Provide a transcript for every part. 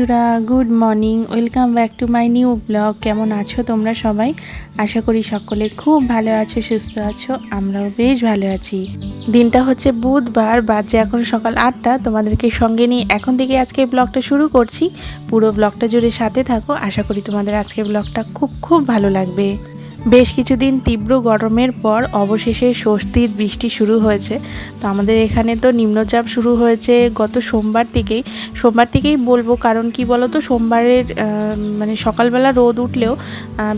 বন্ধুরা good morning welcome back to my new blog কেমন আছো তোমরা সবাই? আশা করি সকলে খুব ভালো আছো, সুস্থ আছো, আমরাও বেশ ভালো আছি। দিনটা হচ্ছে বুধবার, বাজে এখন সকাল আটটা। তোমাদেরকে সঙ্গে নিয়ে এখন থেকে আজকে ব্লগটা শুরু করছি। পুরো ব্লগটা জুড়ে সাথে থাকো। আশা করি তোমাদের আজকের ব্লগটা খুব খুব ভালো লাগবে। বেশ কিছুদিন তীব্র গরমের পর অবশেষে স্বস্তির বৃষ্টি শুরু হয়েছে। তো আমাদের এখানে তো নিম্নচাপ শুরু হয়েছে গত সোমবার থেকেই। সোমবার থেকেই বলব, কারণ কি বলো তো সোমবারের মানে সকালবেলা রোদ উঠলেও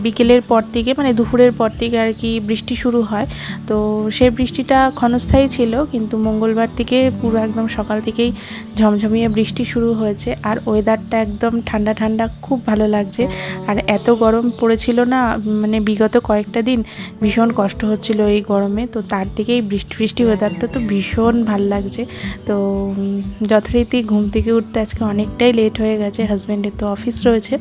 বিকেলের পর থেকে মানে দুপুরের পর থেকে আর কি বৃষ্টি শুরু হয়। তো সেই বৃষ্টিটা ক্ষণস্থায়ী ছিল, কিন্তু মঙ্গলবার থেকে পুরো একদম সকাল থেকেই ঝমঝমিয়ে বৃষ্টি শুরু হয়েছে। আর ওয়েদারটা একদম ঠান্ডা ঠান্ডা, খুব ভালো লাগছে। আর এত গরম পড়েছিল না মানে বিগত কয়েকটা দিন ভীষণ কষ্ট হচ্ছিল এই গরমে। তো তার থেকেই বৃষ্টি বৃষ্টি ওয়েদারটা তো ভীষণ ভালো লাগছে। তো যথারীতি ঘুম থেকে উঠতে আজকে অনেকটাই লেট হয়ে গেছে। হাজব্যান্ডের তো অফিস রয়েছে।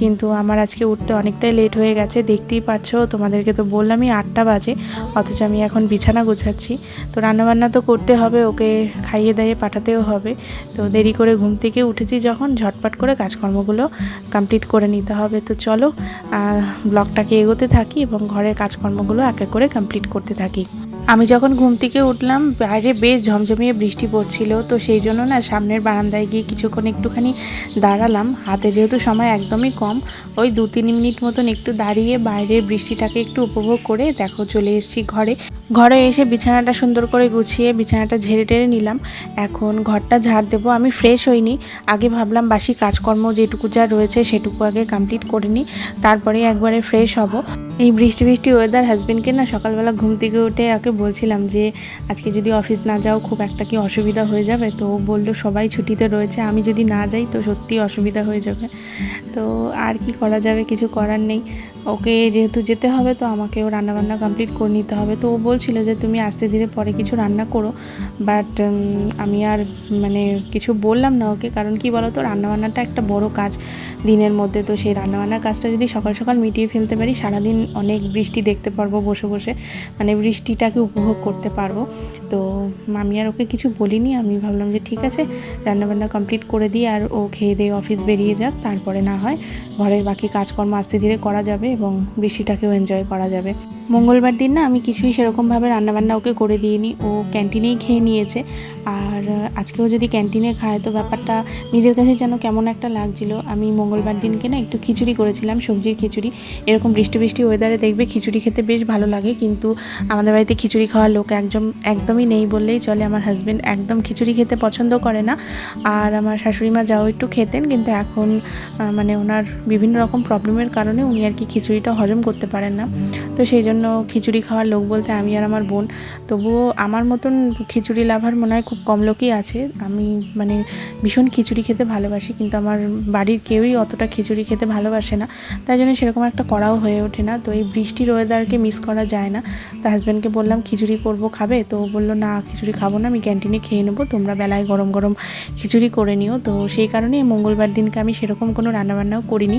কিন্তু আমার আজকে উঠতে অনেকটাই লেট হয়ে গেছে, দেখতেই পাচ্ছ তোমাদেরকে তো বললামই আটটা বাজে, অথচ আমি এখন বিছানা গোছাচ্ছি। তো রান্নাবান্না তো করতে হবে, ওকে খাইয়ে দাইয়ে পাঠাতেও হবে। তো দেরি করে ঘুম থেকে উঠেছি যখন, ঝটপট করে কাজকর্মগুলো কমপ্লিট করে নিতে হবে। তো চলো ব্লগটাকে এগোতে থাকি এবং ঘরের কাজকর্মগুলো এক এক করে কমপ্লিট করতে থাকি। আমি যখন ঘুম থেকে উঠলাম, বাইরে বেশ ঝমঝমিয়ে বৃষ্টি পড়ছিল, তো সেই জন্য না সামনের বারান্দায় গিয়ে কিছুক্ষণ একটুখানি দাঁড়ালাম। হাতে যেহেতু সময় একদমই কম, ওই দু তিন মিনিট মতন একটু দাঁড়িয়ে বাইরের বৃষ্টিটাকে একটু উপভোগ করে দেখো চলে এসেছি ঘরে। ঘরে এসে বিছানাটা সুন্দর করে গুছিয়ে বিছানাটা ঝেড়ে টেড়ে নিলাম। এখন ঘরটা ঝাড় দেবো, আমি ফ্রেশ হইনি। আগে ভাবলাম বাসি কাজকর্ম যেটুকু যা রয়েছে সেটুকু আগে কমপ্লিট করে নিই তারপরে একবারে ফ্রেশ হব। এই বৃষ্টি বৃষ্টি ওয়েদার হাজবেন্ডকে না সকালবেলা ঘুম থেকে উঠে ওকে বলছিলাম যে, আজকে যদি অফিস না যাও, খুব একটা কি অসুবিধা হয়ে যাবে? তো বলল, সবাই ছুটিতে রয়েছে, আমি যদি না যাই, তো সত্যি অসুবিধা হয়ে যাবে। তো আর কি করা যাবে, কিছু করার নেই। ওকে যেহেতু যেতে হবে, তো আমাকেও রান্নাবান্না কমপ্লিট করে নিতে হবে। তো ও বলছিল যে, তুমি আস্তে ধীরে পরে কিছু রান্না করো। বাট আমি আর মানে কিছু বললাম না ওকে, কারণ কি বলো তো রান্নাবান্নাটা একটা বড় কাজ দিনের মধ্যে। তো সেই রান্নাবান্নার কাজটা যদি সকাল সকাল মিটিয়ে ফেলতে পারি, সারাদিন অনেক বৃষ্টি দেখতে পারব বসে বসে। মানে বৃষ্টিটাকে উপভোগ করতে পারব। তো আমি আর ওকে কিছু বলিনি, আমি ভাবলাম যে ঠিক আছে, রান্নাবান্না কমপ্লিট করে দিই আর ও খেয়ে দিয়ে অফিস বেরিয়ে যাক, তারপরে না হয় ঘরের বাকি কাজকর্ম আস্তে ধীরে করা যাবে এবং বৃষ্টিটাকেও এনজয় করা যাবে। মঙ্গলবার দিন না আমি কিছুই সেরকমভাবে রান্নাবান্না ওকে করে দিইনি, ও ক্যান্টিনেই খেয়ে নিয়েছে। আর আজকেও যদি ক্যান্টিনে খায়, তো ব্যাপারটা নিজের কাছে যেন কেমন একটা লাগছিল। আমি মঙ্গলবার দিনকে না একটু খিচুড়ি করেছিলাম, সবজির খিচুড়ি। এরকম বৃষ্টি বৃষ্টি ওয়েদারে দেখবে খিচুড়ি খেতে বেশ ভালো লাগে, কিন্তু আমাদের বাড়িতে খিচুড়ি খাওয়ার লোক একদম একদমই নেই বললেই চলে। আমার হাজব্যান্ড একদম খিচুড়ি খেতে পছন্দ করে না। আর আমার শাশুড়ি মা যাও একটু খেতেন, কিন্তু এখন মানে ওনার বিভিন্ন রকম প্রবলেমের কারণে উনি আর কি খিচুড়িটা হজম করতে পারেন না। তো সেই জন্য খিচুড়ি খাওয়ার লোক বলতে আমি আর আমার বোন, তবুও আমার মতন খিচুড়ি লাভার মনে হয় খুব কম লোকই আছে। আমি মানে ভীষণ খিচুড়ি খেতে ভালোবাসি, কিন্তু আমার বাড়ির কেউই অতটা খিচুড়ি খেতে ভালোবাসে না। তাই জন্য সেরকম একটা করাও হয়ে ওঠে না। তো এই বৃষ্টির ওয়েদারকে মিস করা যায় না। তো হাজব্যান্ডকে বললাম, খিচুড়ি করব, খাবে? তো ও বলল, না, খিচুড়ি খাব না, আমি ক্যান্টিনে খেয়ে নেব, তোমরা বেলায় গরম গরম খিচুড়ি করে নিও। তো সেই কারণে মঙ্গলবার দিনকে আমি সেরকম কোনো রান্নাবান্নাও করিনি।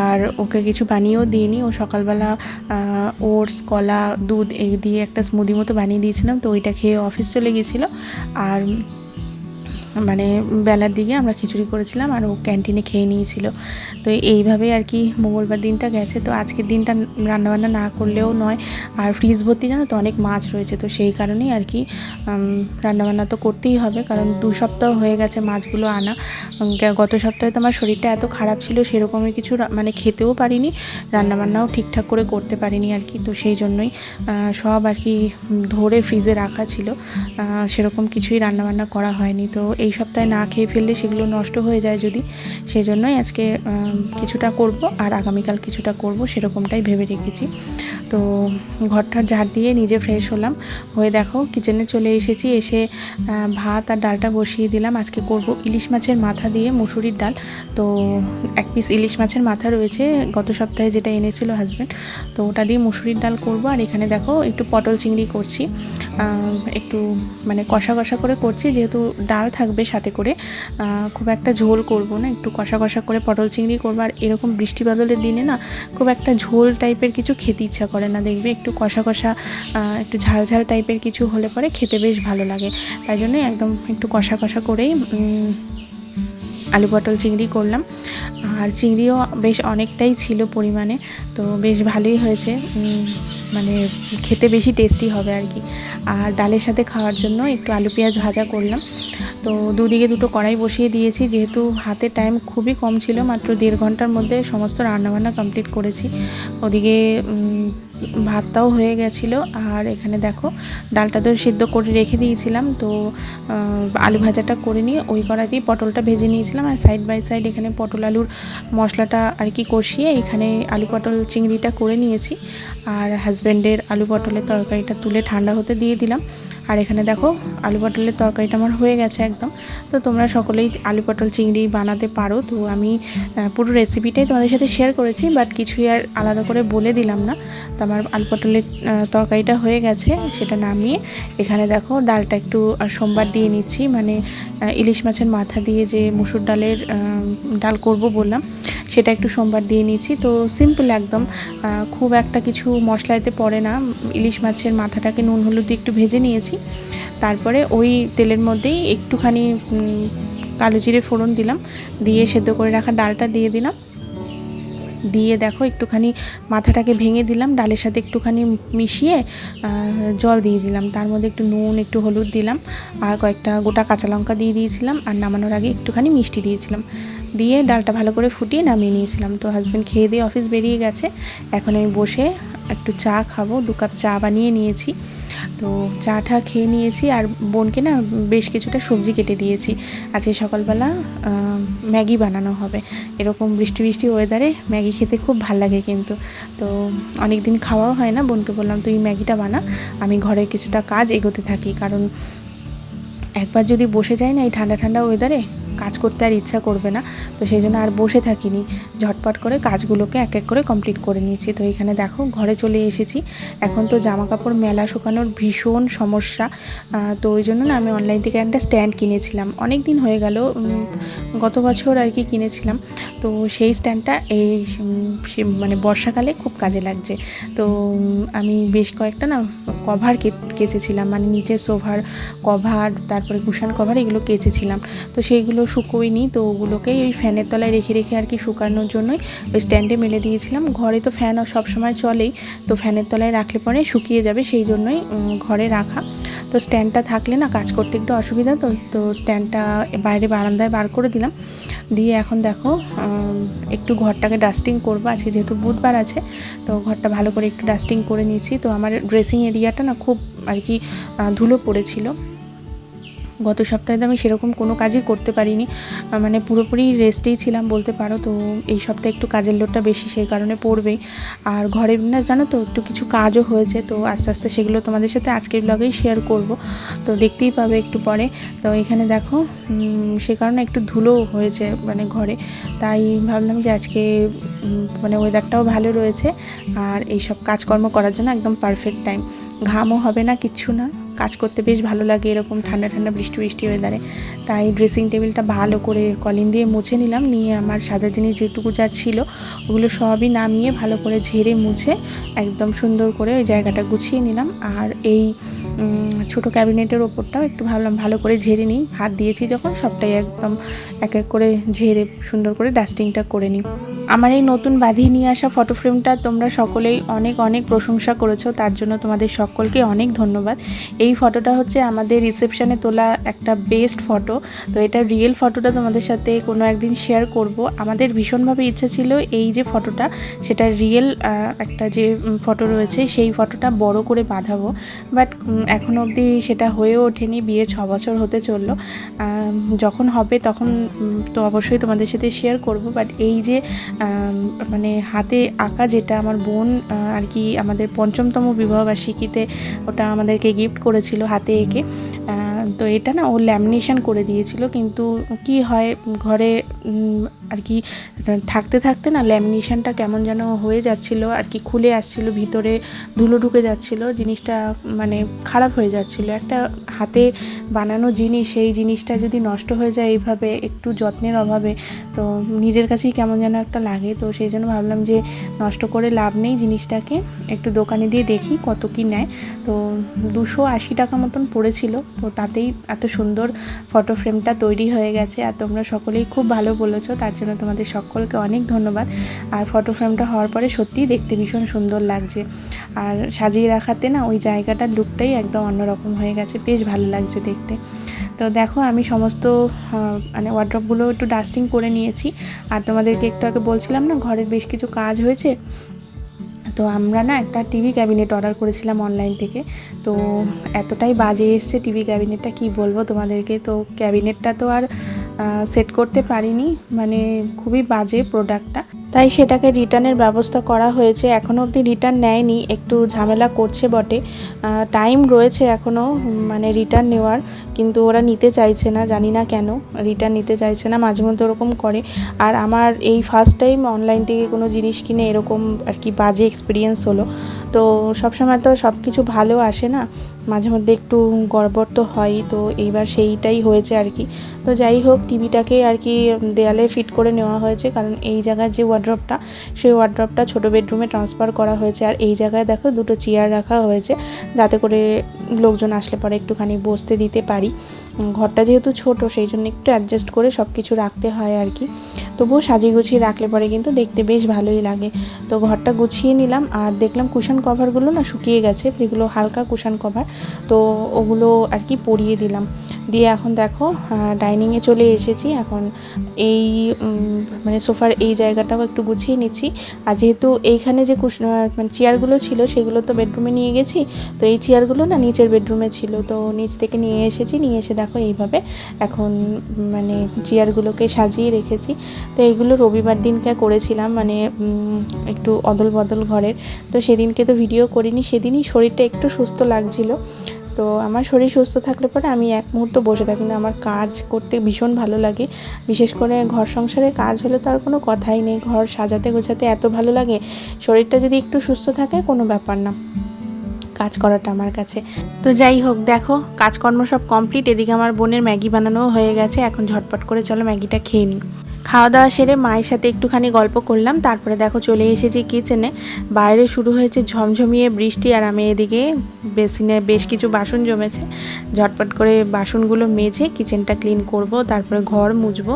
আর ওকে কিছু বানিয়েও দিইনি। ও সকালবেলা ওটস, কলা, দুধ এই দিয়ে একটা স্মুদি মতো বানিয়ে দিয়েছিলাম। তো ওইটা খেয়ে অফিস চলে গেছিল আর মানে বেলার দিকে আমরা খিচুড়ি করেছিলাম আর ও ক্যান্টিনে খেয়ে নিয়েছিল। তো এইভাবে আর কি মঙ্গলবার দিনটা গেছে। তো আজকের দিনটা রান্নাবান্না না করলেও নয়। আর ফ্রিজ ভর্তি জানো তো অনেক মাছ রয়েছে। তো সেই কারণেই আর কি রান্নাবান্না তো করতেই হবে। কারণ দু সপ্তাহ হয়ে গেছে মাছগুলো আনা। গত সপ্তাহে তো আমার শরীরটা এত খারাপ ছিল, সেরকমই কিছু মানে খেতেও পারিনি। রান্নাবান্নাও ঠিকঠাক করে করতে পারিনি আর কি। তো সেই জন্যই সব আর কি ধরে ফ্রিজে রাখা ছিল। সেরকম কিছুই রান্নাবান্না করা হয়নি। তো এই সপ্তাহে না খেয়ে ফেললে সেগুলো নষ্ট হয়ে যায় যদি সেই জন্যই আজকে কিছুটা করব আর আগামীকাল কিছুটা করব সেরকমটাই ভেবে রেখেছি। তো ঘরটার ঝাড় দিয়ে নিজে ফ্রেশ হলাম। হয়ে দেখো কিচেনে চলে এসেছি, এসে ভাত আর ডালটা বসিয়ে দিলাম। আজকে করব ইলিশ মাছের মাথা দিয়ে মুসুরির ডাল। তো এক পিস ইলিশ মাছের মাথা রয়েছে, গত সপ্তাহে যেটা এনেছিল হাজব্যান্ড তো ওটা দিয়ে মুসুরির ডাল করব। আর এখানে দেখো একটু পটল চিংড়ি করছি। একটু মানে কষা কষা করে করছি, যেহেতু ডাল থাকবে সাথে করে। খুব একটা ঝোল করব না, একটু কষা কষা করে পটল চিংড়ি করব। আর এরকম বৃষ্টি বাদলের দিনে না খুব একটা ঝোল টাইপের কিছু খেতে ইচ্ছা করে না, দেখবে একটু কষা কষা একটু ঝাল ঝাল টাইপের কিছু হলে পরে খেতে বেশ ভালো লাগে। তাই জন্য একদম একটু কষা কষা করেই আলু পটল চিংড়ি করলাম। আর চিংড়িও বেশ অনেকটাই ছিল পরিমাণে, তো বেশ ভালোই হয়েছে। মানে খেতে বেশি টেস্টি হবে আর কি। আর ডালের সাথে খাওয়ার জন্য একটু আলু পেঁয়াজ ভাজা করলাম। তো দুদিকে দুটো কড়াই বসিয়ে দিয়েছি, যেহেতু হাতে টাইম খুবই কম ছিল, মাত্র দেড় ঘণ্টার মধ্যে সমস্ত রান্নাবান্না কমপ্লিট করেছি। ওদিকে ভাতটাও হয়ে গেছিল, আর এখানে দেখো ডালটা তো সিদ্ধ করে রেখে দিয়েছিলাম, তো আলু ভাজাটা করে নিয়ে ওই কড়াই কড়াতেই পটলটা ভেজে নিয়েছিলাম, আর সাইড বাই সাইড এখানে পটল আলুর মশলাটা আর কি কষিয়ে এখানে আলু পটল চিংড়িটা করে নিয়েছি, আর হাজব্যান্ডের আলু পটলের তরকারিটা তুলে ঠান্ডা হতে দিয়ে দিলাম। আর এখানে দেখো, আলু পটলের তরকারিটা আমার হয়ে গেছে একদম। তো তোমরা সকলেই আলু পটল চিংড়ি বানাতে পারো। তো আমি পুরো রেসিপিটাই তোমাদের সাথে শেয়ার করেছি বাট কিছুই আর আলাদা করে বলে দিলাম না। তো আমার আলু পটলের তরকারিটা হয়ে গেছে, সেটা নামিয়ে এখানে দেখো, ডালটা একটু সোমবার দিয়ে নিচ্ছি। মানে ইলিশ মাছের মাথা দিয়ে যে মুসুর ডালের ডাল করব বললাম সেটা একটু সোমবার দিয়ে নিয়েছি তো সিম্পল একদম খুব একটা কিছু মশলা এতে পড়ে না। ইলিশ মাছের মাথাটাকে নুন হলুদ দিয়ে একটু ভেজে নিয়েছি। তারপরে ওই তেলের মধ্যেই একটুখানি কালো জিরে ফোড়ন দিলাম। দিয়ে সেদ্ধ করে রাখা ডালটা দিয়ে দিলাম। দিয়ে দেখো একটুখানি মাথাটাকে ভেঙে দিলাম। ডালের সাথে একটুখানি মিশিয়ে জল দিয়ে দিলাম। তার মধ্যে একটু নুন, একটু হলুদ দিলাম। আর কয়েকটা গোটা কাঁচা লঙ্কা দিয়ে দিয়েছিলাম। আর নামানোর আগে একটুখানি মিষ্টি দিয়েছিলাম। দিয়ে ডালটা ভালো করে ফুটিয়ে নামিয়ে নিয়েছিলাম। তো হাজব্যান্ড খেয়ে দিয়ে অফিস বেরিয়ে গেছে। এখন আমি বসে একটু চা খাব, দু কাপ চা বানিয়ে নিয়েছি। তো চাটা খেয়ে নিয়েছি আর বোনকে না বেশ কিছুটা সবজি কেটে দিয়েছি। আজকে সকালবেলা ম্যাগি বানানো হবে। এরকম বৃষ্টি বৃষ্টি ওয়েদারে ম্যাগি খেতে খুব ভালো লাগে কিন্তু। তো অনেক দিন খাওয়াও হয় না, বোনকে বললাম, তুই ম্যাগিটা বানা। আমি ঘরে কিছুটা কাজ এগোতে থাকি। কারণ একবার যদি বসে যাই না এই ঠান্ডা ঠান্ডা ওয়েদারে কাজ করতে আর ইচ্ছা করবে না। তো সেই জন্য আর বসে থাকিনি। ঝটপট করে কাজগুলোকে এক এক করে কমপ্লিট করে নিয়েছি। তো এখানে দেখো, ঘরে চলে এসেছি। এখন তো জামা কাপড় মেলা শুকানোর ভীষণ সমস্যা। তো ওই জন্য না আমি অনলাইন থেকে একটা স্ট্যান্ড কিনেছিলাম। অনেক দিন হয়ে গেল গত বছর আর কি কিনেছিলাম। তো সেই স্ট্যান্ডটা এই মানে বর্ষাকালে খুব কাজে লাগছে। তো আমি বেশ কয়েকটা না কভার কেচেছিলাম। মানে নিচের সোফার কভার তারপরে কুশান কভার এগুলো কেচেছিলাম। তো সেইগুলো শুকোয়নি, তো ওগুলোকেই ওই ফ্যানের তলায় রেখে রেখে আর কি শুকানোর জন্যই ওই স্ট্যান্ডে মেলে দিয়েছিলাম। ঘরে তো ফ্যান সব সময় চলেই, তো ফ্যানের তলায় রাখলে পরে শুকিয়ে যাবে, সেই জন্যই ঘরে রাখা। তো স্ট্যান্ডটা থাকলে না কাজ করতে একটু অসুবিধা, তো তো স্ট্যান্ডটা বাইরে বারান্দায় বার করে দিলাম। দিয়ে এখন দেখো একটু ঘরটাকে ডাস্টিং করব, আজকে যেহেতু বুধবার আছে, তো ঘরটা ভালো করে একটু ডাস্টিং করে নিয়েছি। তো আমার ড্রেসিং এরিয়াটা না খুব আর কি ধুলো পড়েছিল। গত সপ্তাহে তো আমি সেরকম কোনো কাজই করতে পারিনি। মানে পুরোপুরি রেস্টেই ছিলাম বলতে পারো, তো এই সপ্তাহে একটু কাজের লোডটা বেশি সেই কারণে পড়বেই আর ঘরে না, জানো তো, একটু কিছু কাজও হয়েছে, তো আস্তে আস্তে সেগুলো তোমাদের সাথে আজকের ব্লগেই শেয়ার করব। তো দেখতেই পাবে একটু পরে। তো এখানে দেখো সে কারণে একটু ধুলো হয়েছে মানে ঘরে। তাই ভাবলাম যে আজকে মানে ওয়েদারটাও ভালো রয়েছে। আর এই সব কাজকর্ম করার জন্য একদম পারফেক্ট টাইম ঘামও হবে না, কিচ্ছু না। কাজ করতে বেশ ভালো লাগে, এরকম ঠান্ডা ঠান্ডা বৃষ্টি বৃষ্টি ওয়েদারে তাই ড্রেসিং টেবিলটা ভালো করে কলিন দিয়ে মুছে নিলাম, নিয়ে আমার সাদা জিনিস যেটুকু যা ছিল ওগুলো সবই নামিয়ে ভালো করে ঝেড়ে মুছে একদম সুন্দর করে ওই জায়গাটা গুছিয়ে নিলাম। আর এই ছোটো ক্যাবিনেটের ওপরটাও একটু ভাবলাম ভালো করে ঝেড়ে নিই। হাত দিয়েছি যখন সবটাই একদম এক এক করে ঝেড়ে সুন্দর করে ডাস্টিংটা করে নিই। আমার এই নতুন বাঁধিয়ে নিয়ে আসা ফটো ফ্রেমটা তোমরা সকলেই অনেক অনেক প্রশংসা করেছ। তার জন্য তোমাদের সকলকে অনেক ধন্যবাদ। এই ফটোটা হচ্ছে আমাদের রিসেপশানে তোলা একটা বেস্ট ফটো তো এটা রিয়েল ফটোটা তোমাদের সাথে কোনো একদিন শেয়ার করব। আমাদের ভীষণভাবে ইচ্ছা ছিল এই যে ফটোটা সেটা রিয়েল একটা যে ফটো রয়েছে, সেই ফটোটা বড় করে বাঁধাবো। বাট এখনও অবধি সেটা হয়ে ওঠেনি, বিয়ে ছ বছর হতে চলল। যখন হবে তখন তো অবশ্যই তোমাদের সাথে শেয়ার করব। বাট এই যে মানে হাতে আঁকা যেটা আমার বোন আর কি আমাদের পঞ্চমতম বিবাহবার্ষিকীতে ওটা আমাদেরকে গিফট করেছিল হাতে এঁকে। তো এটা না ও ল্যামিনেশন করে দিয়েছিল, কিন্তু কি হয় ঘরে আর কি থাকতে থাকতে না ল্যামিনেশনটা কেমন যেন হয়ে যাচ্ছিল, আর কি খুলে আসছিল, ভিতরে ধুলো ঢুকে যাচ্ছিল, জিনিসটা মানে খারাপ হয়ে যাচ্ছিল। একটা হাতে বানানো জিনিস, সেই জিনিসটা যদি নষ্ট হয়ে যায় এইভাবে, একটু যত্নের অভাবে তো নিজের কাছেই কেমন যেন একটা লাগে। তো সেই জন্য ভাবলাম যে নষ্ট করে লাভ নেই জিনিসটাকে। একটু দোকানে দিয়ে দেখি কত কি নেয়। তো দুশো আশি টাকা মতন পড়েছিল। তো তাতেই এত সুন্দর ফটো ফ্রেমটা তৈরি হয়ে গেছে আর তোমরা সকলেই খুব ভালো বলেছ। তার জন্য তোমাদের সকলকে অনেক ধন্যবাদ। আর ফটো ফ্রেমটা হওয়ার পরে সত্যিই দেখতে ভীষণ সুন্দর লাগছে। আর সাজিয়ে রাখাতে না ওই জায়গাটার লুকটাই একদম অন্যরকম হয়ে গেছে। বেশ ভালো লাগছে দেখতে। তো দেখো, আমি সমস্ত মানে ওয়ার্ড্রপগুলো একটু ডাস্টিং করে নিয়েছি। আর তোমাদেরকে একটু আগে বলছিলাম না ঘরের বেশ কিছু কাজ হয়েছে। তো আমরা না একটা টিভি ক্যাবিনেট অর্ডার করেছিলাম অনলাইন থেকে। তো এতটাই বাজে এসছে টিভি ক্যাবিনেটটা কি বলব তোমাদেরকে? তো ক্যাবিনেটটা তো আর সেট করতে পারিনি। মানে খুবই বাজে প্রোডাক্টটা তাই সেটাকে রিটার্নের ব্যবস্থা করা হয়েছে। এখনও অবধি রিটার্ন নেয়নি, একটু ঝামেলা করছে বটে। টাইম রয়েছে এখনও মানে রিটার্ন নেওয়ার। কিন্তু ওরা নিতে চাইছে না, জানি না কেন রিটার্ন নিতে চাইছে না, মাঝে মধ্যে ওরকম করে। আর আমার এই ফার্স্ট টাইম অনলাইন থেকে কোনো জিনিস কিনে এরকম আর কি বাজে এক্সপিরিয়েন্স হলো। তো সবসময় তো সব কিছু ভালো আসে না। মাঝে মধ্যে একটু গড়বড় তো হয়, তো এইবার সেইটাই হয়েছে আর কি। তো যাই হোক, টিভিটাকে আর কি দেয়ালে ফিট করে নেওয়া হয়েছে, কারণ এই জায়গায় যে ওয়ার্ড্রপটা সেই ওয়ার্ড্রপটা ছোটো বেডরুমে ট্রান্সফার করা হয়েছে। আর এই জায়গায় দেখো দুটো চেয়ার রাখা হয়েছে, যাতে করে লোকজন আসলে পরে একটুখানি বসতে দিতে পারি। ঘরটা যেহেতু ছোট, সেই জন্য একটু অ্যাডজাস্ট করে সব কিছু রাখতে হয় আর কি। তবুও সাজিয়ে গুছিয়ে রাখলে পরে কিন্তু দেখতে বেশ ভালোই লাগে। তো ঘরটা গুছিয়ে নিলাম আর দেখলাম কুশন কভারগুলো না শুকিয়ে গেছে যেগুলো হালকা কুশন কভার তো ওগুলো আর কি পরিয়ে দিলাম। দিয়ে এখন দেখো ডাইনিংয়ে চলে এসেছি। এখন এই মানে সোফার এই জায়গাটাও একটু গুছিয়ে নিচ্ছি। আর যেহেতু এইখানে যে মানে চেয়ারগুলো ছিল, সেগুলো তো বেডরুমে নিয়ে গেছি। তো এই চেয়ারগুলো না নিচের বেডরুমে ছিল। তো নিচ থেকে নিয়ে এসেছি, নিয়ে এসে দেখো এইভাবে এখন মানে চেয়ারগুলোকে সাজিয়ে রেখেছি। তো এইগুলো রবিবার দিনকে করেছিলাম মানে একটু অদল বদল ঘরের। তো সেদিনকে তো ভিডিও করিনি, সেদিনই শরীরটা একটু সুস্থ লাগছিল। তো আমার শরীর সুস্থ থাকলে পরে আমি এক মুহূর্ত বসে থাকি না। আমার কাজ করতে ভীষণ ভালো লাগে। বিশেষ করে ঘর সংসারে কাজ হলে তো আর কোনো কথাই নেই। ঘর সাজাতে গোছাতে এত ভালো লাগে, শরীরটা যদি একটু সুস্থ থাকে কোনো ব্যাপার না। কাজ করাটা আমার কাছে। তো যাই হোক, দেখো, কাজকর্ম সব কমপ্লিট এদিকে আমার বোনের ম্যাগি বানানো হয়ে গেছে। এখন ঝটপট করে চলো ম্যাগিটা খেয়ে নিই। খাওয়া দাওয়া সেরে মায়ের সাথে একটুখানি গল্প করলাম। তারপরে দেখো চলে এসেছি কিচেনে বাইরে শুরু হয়েছে ঝমঝমিয়ে বৃষ্টি আর আমি এদিকে বেসিনে বেশ কিছু বাসন জমেছে। ঝটপট করে বাসনগুলো মেজে কিচেনটা ক্লিন করব, তারপরে ঘর মুছবো,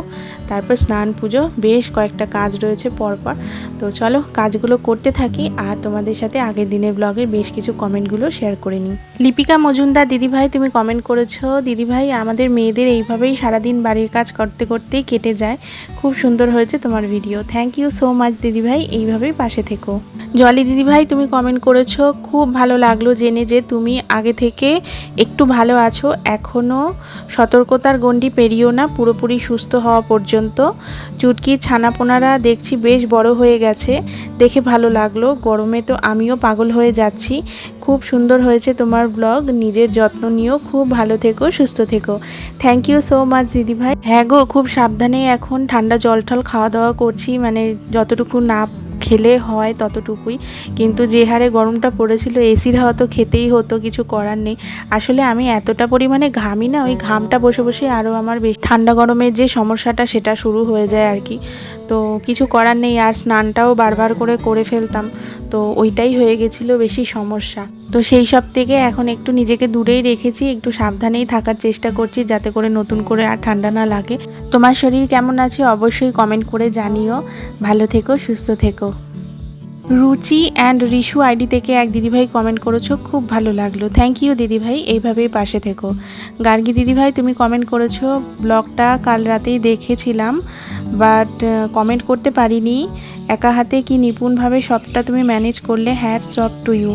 তারপর স্নান পুজো, বেশ কয়েকটা কাজ রয়েছে পরপর। তো চলো কাজগুলো করতে থাকি আর তোমাদের সাথে আগের দিনের ব্লগের বেশ কিছু কমেন্টগুলো শেয়ার করে নিই। লিপিকা মজুমদার, দিদিভাই তুমি কমেন্ট করেছ, দিদিভাই আমাদের মেয়েদের এইভাবেই সারাদিন বাড়ির কাজ করতে করতেই কেটে যায়। খুব সুন্দর হয়েছে তোমার video thank you so much দিদিভাই। এইভাবেই পাশে থেকো। জলি দিদিভাই, তুমি কমেন্ট করেছ, খুব ভালো লাগল জেনে যে তুমি আগে থেকে একটু ভালো আছো। এখনও সতর্কতার গণ্ডি পেরিও না, পুরোপুরি সুস্থ হওয়া পর্যন্ত। চুটকি, ছানাপোনারা দেখছি বেশ বড় হয়ে গেছে। দেখে ভালো লাগল। গরমে তো আমিও পাগল হয়ে যাচ্ছি। খুব সুন্দর হয়েছে তোমার ব্লগ নিজের যত্ন নিও। খুব ভালো থেকো, সুস্থ থেকো। থ্যাংক ইউ সো মাচ দিদিভাই। হ্যাঁ গো, খুব সাবধানে এখন ঠান্ডা জল টল খাওয়া দাওয়া করছি মানে যতটুকু না খেলে হয় ততটুকুই। কিন্তু যে হারে গরমটা পড়েছিল, এসির হাওয়া তো খেতেই হতো, কিছু করার নেই। আসলে আমি এতটা পরিমাণে ঘামি না, ওই ঘামটা বসে বসে আরও আমার বেশ ঠান্ডা গরমের যে সমস্যাটা, সেটা শুরু হয়ে যায় আর কি। তো কিছু করার নেই, আর স্নানটাও বারবার করে করে ফেলতাম। তো ওইটাই হয়ে গেছিল বেশি সমস্যা। তো সেই সব থেকে এখন একটু নিজেকে দূরেই রেখেছি, একটু সাবধানেই থাকার চেষ্টা করছি, যাতে করে নতুন করে আর ঠান্ডা না লাগে। তোমার শরীর কেমন আছে, অবশ্যই কমেন্ট করে জানিও। ভালো থেকো, সুস্থ থেকো। রুচি অ্যান্ড রিশু আইডি থেকে এক দিদিভাই কমেন্ট করেছ, খুব ভালো লাগল। থ্যাংক ইউ দিদিভাই, এইভাবেই পাশে থেকো। গার্গী দিদিভাই, তুমি কমেন্ট করেছ, ব্লগটা কাল রাতেই দেখেছিলাম বাট কমেন্ট করতে পারিনি। একা হাতে কি নিপুণভাবে সবটা তুমি ম্যানেজ করলে হ্যাটস অফ টু ইউ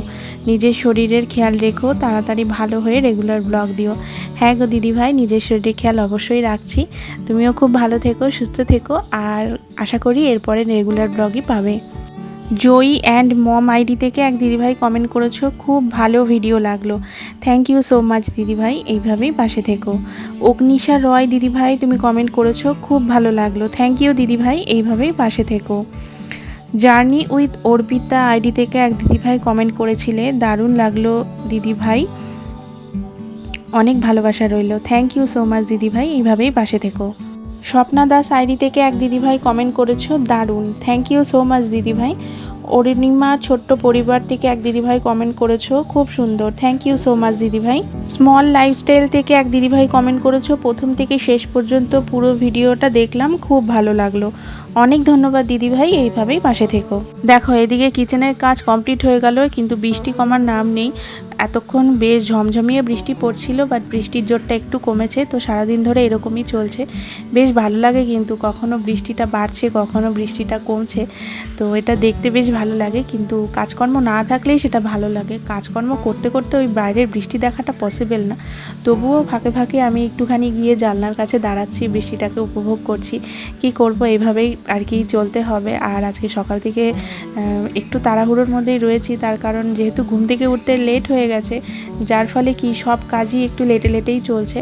নিজের শরীরের খেয়াল রেখো, তাড়াতাড়ি ভালো হয়ে রেগুলার ব্লগ দিও। হ্যাঁ গো দিদিভাই, নিজের শরীরের খেয়াল অবশ্যই রাখছি। তুমিও খুব ভালো থেকো, সুস্থ থেকো, আর আশা করি এরপরে রেগুলার ব্লগই পাবে। জয়ী অ্যান্ড মম আইডি থেকে এক দিদিভাই কমেন্ট করেছ। খুব ভালো ভিডিও লাগল। থ্যাংক ইউ সো মাচ দিদিভাই, এইভাবেই পাশে থেকো। অগ্নিশা রয় দিদিভাই, তুমি কমেন্ট করেছ, খুব ভালো লাগল। থ্যাংক ইউ দিদিভাই, এইভাবেই পাশে থেকো। জার্নি উইথ অর্পিতা আইডি থেকে এক দিদিভাই কমেন্ট করেছিলে। দারুণ লাগল দিদিভাই। অনেক ভালোবাসা রইল। থ্যাংক ইউ সো মাচ দিদিভাই, এইভাবেই পাশে থেকো। স্বপ্না দাস আইডি থেকে এক দিদিভাই কমেন্ট করেছ, দারুণ। থ্যাংক ইউ সো মাচ দিদিভাই। অরুণিমা, ছোট্ট পরিবার থেকে এক দিদিভাই কমেন্ট করেছ, খুব সুন্দর। থ্যাংক ইউ সো মাচ দিদিভাই। স্মল লাইফস্টাইল থেকে এক দিদিভাই কমেন্ট করেছ, প্রথম থেকে শেষ পর্যন্ত পুরো ভিডিওটা দেখলাম, খুব ভালো লাগল। অনেক ধন্যবাদ, দিদিভাই, এইভাবেই পাশে থেকো। দেখো, এদিকে কিচেনের কাজ কমপ্লিট হয়ে গেল, কিন্তু বৃষ্টি কমার নাম নেই। এতক্ষণ বেশ ঝমঝমিয়ে বৃষ্টি পড়ছিল বাট বৃষ্টির জোরটা একটু কমেছে, তো সারাদিন ধরে এরকমই চলছে। বেশ ভালো লাগে কিন্তু কখনো বৃষ্টিটা বাড়ছে, কখনো বৃষ্টিটা কমছে, তো এটা দেখতে বেশ ভালো লাগে। কিন্তু কাজকর্ম না থাকলেই সেটা ভালো লাগে। কাজকর্ম করতে করতে ওই বাইরের বৃষ্টি দেখাটা পসিবল না। তবুও ফাঁকে ফাঁকে আমি একটুখানি গিয়ে জানলার কাছে দাঁড়াচ্ছি, বৃষ্টিটাকে উপভোগ করছি। কি করব এভাবেই আর কি চলতে হবে। আর আজকে সকাল থেকে একটু তাড়াহুড়োর মধ্যেই রয়েছি, তার কারণ যেহেতু ঘুম থেকে উঠতে লেট হয়ে গেছে। যার ফলে কি সব কাজই একটু লেটে লেটেই চলছে।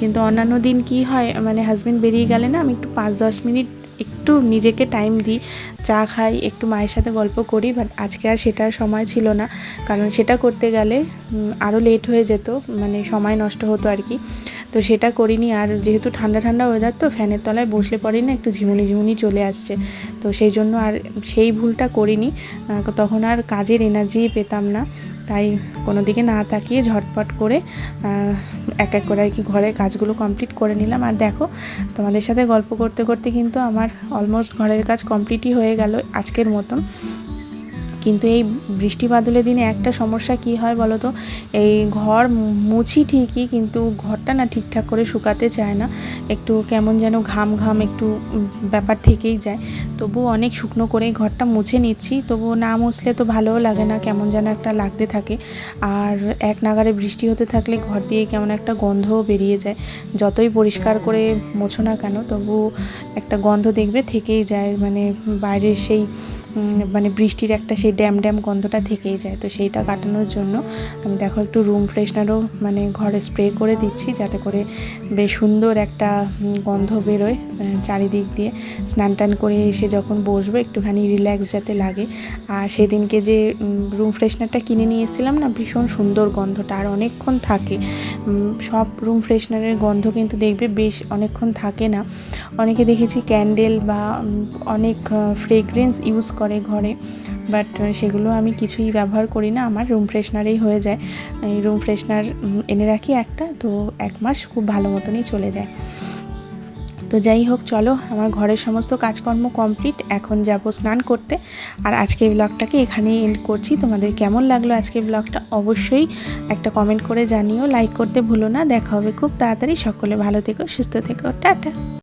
কিন্তু অন্যান্য দিন কি হয় মানে হাজব্যান্ড বেরিয়ে গেলে না, আমি একটু পাঁচ দশ মিনিট একটু নিজেকে টাইম দিই, চা খাই, একটু মায়ের সাথে গল্প করি বাট আজকে আর সেটার সময় ছিল না। কারণ সেটা করতে গেলে আরও লেট হয়ে যেত মানে সময় নষ্ট হতো আর কি। তো সেটা করিনি, আর যেহেতু ঠান্ডা ঠান্ডা ওয়েদার তো ফ্যানের তলায় বসলে পরেই না একটু ঝিমুনি ঝিমুনি চলে আসছে। তো সেই জন্য আর সেই ভুলটা করিনি তখন আর কাজের এনার্জি পেতাম না। তাই কোনো দিকে না তাকিয়ে ঝটপট করে এক এক করে আর কি ঘরের কাজগুলো কমপ্লিট করে নিলাম। আর দেখো, তোমাদের সাথে গল্প করতে করতে কিন্তু আমার অলমোস্ট ঘরের কাজ কমপ্লিটই হয়ে গেল আজকের মতন। কিন্তু এই বৃষ্টি বাদলের দিনে একটা সমস্যা কি হয় বলো তো? এই ঘর মুছি ঠিকই কিন্তু ঘরটা না ঠিকঠাক করে শুকাতে চায় না। একটু কেমন যেন ঘাম ঘাম একটু ব্যাপার থেকেই যায়। তবু অনেক শুকনো করে ঘরটা মুছে নিচ্ছি। তবু না মুছলে তো ভালোও লাগে না, কেমন যেন একটা লাগতে থাকে। আর এক নাগারে বৃষ্টি হতে থাকলে ঘর দিয়ে কেমন একটা গন্ধও বেরিয়ে যায়। যতই পরিষ্কার করে মোছো না কেন, তবু একটা গন্ধ দেখবে, থেকেই যায়। মানে বাইরের সেই মানে বৃষ্টির একটা সেই ড্যাম ড্যাম গন্ধটা থেকেই যায়। তো সেইটা কাটানোর জন্য আমি দেখো একটু রুম ফ্রেশনারও মানে ঘরে স্প্রে করে দিচ্ছি যাতে করে বেশ সুন্দর একটা গন্ধ বেরোয় চারিদিক দিয়ে। স্নান টান করে এসে যখন বসবো একটুখানি রিল্যাক্স যাতে লাগে। আর সেদিনকে যে রুম ফ্রেশনারটা কিনে নিয়ে এসেছিলাম না, ভীষণ সুন্দর গন্ধটা। আর অনেকক্ষণ থাকে সব রুম ফ্রেশনারের গন্ধ কিন্তু দেখবে বেশ অনেকক্ষণ থাকে না। অনেকে দেখেছি ক্যান্ডেল বা অনেক ফ্রেগরেন্স ইউজ করে ঘরে বাট সেগুলো আমি কিছুই ব্যবহার করি না। আমার রুম ফ্রেশনারেই হয়ে যায়। রুম ফ্রেশনার এনে রাখি একটা, তো এক মাস খুব ভালো মতনই চলে যায়। তো যাই হোক, চলো, আমার ঘরের সমস্ত কাজকর্ম কমপ্লিট এখন যাব স্নান করতে। আর আজকের ব্লগটাকে এখানেই এন্ড করছি। তোমাদের কেমন লাগল আজকের ব্লগটা অবশ্যই একটা কমেন্ট করে জানিও। লাইক করতে ভুলো না। দেখা হবে খুব তাড়াতাড়ি। সকলে ভালো থেকো, সুস্থ থেকো। টাটা।